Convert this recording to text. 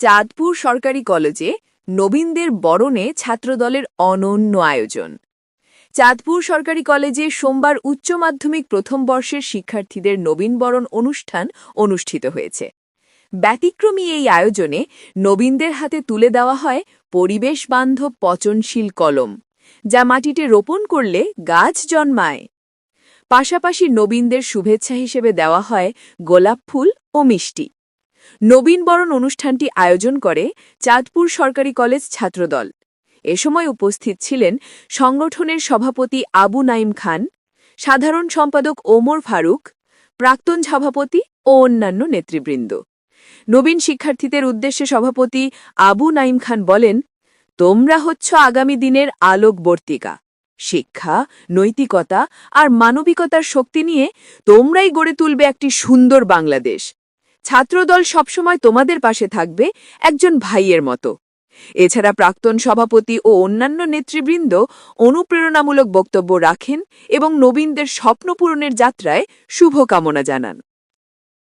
চাঁদপুর সরকারি কলেজে নবীনদের বরণে ছাত্রদলের অনন্য আয়োজন। চাঁদপুর সরকারি কলেজে সোমবার উচ্চ মাধ্যমিক প্রথম বর্ষের শিক্ষার্থীদের নবীনবরণ অনুষ্ঠান অনুষ্ঠিত হয়েছে। ব্যতিক্রমী এই আয়োজনে নবীনদের হাতে তুলে দেওয়া হয় পরিবেশ বান্ধব পচনশীল কলম, যা মাটিতে রোপণ করলে গাছ জন্মায়। পাশাপাশি নবীনদের শুভেচ্ছা হিসেবে দেওয়া হয় গোলাপ ফুল ও মিষ্টি। নবীনবরণ অনুষ্ঠানটি আয়োজন করে চাঁদপুর সরকারি কলেজ ছাত্রদল। এ সময় উপস্থিত ছিলেন সংগঠনের সভাপতি আবু নাইম খান, সাধারণ সম্পাদক ওমর ফারুক, প্রাক্তন সভাপতি ও অন্যান্য নেতৃবৃন্দ। নবীন শিক্ষার্থীদের উদ্দেশ্যে সভাপতি আবু নাইম খান বলেন, তোমরা হচ্ছ আগামী দিনের আলোকবর্তিকা। শিক্ষা, নৈতিকতা আর মানবিকতার শক্তি নিয়ে তোমরাই গড়ে তুলবে একটি সুন্দর বাংলাদেশ। ছাত্রদল সবসময় তোমাদের পাশে থাকবে একজন ভাইয়ের মতো। এছাড়া প্রাক্তন সভাপতি ও অন্যান্য নেতৃবৃন্দ অনুপ্রেরণামূলক বক্তব্য রাখেন এবং নবীনদের স্বপ্ন পূরণের যাত্রায় শুভকামনা জানান।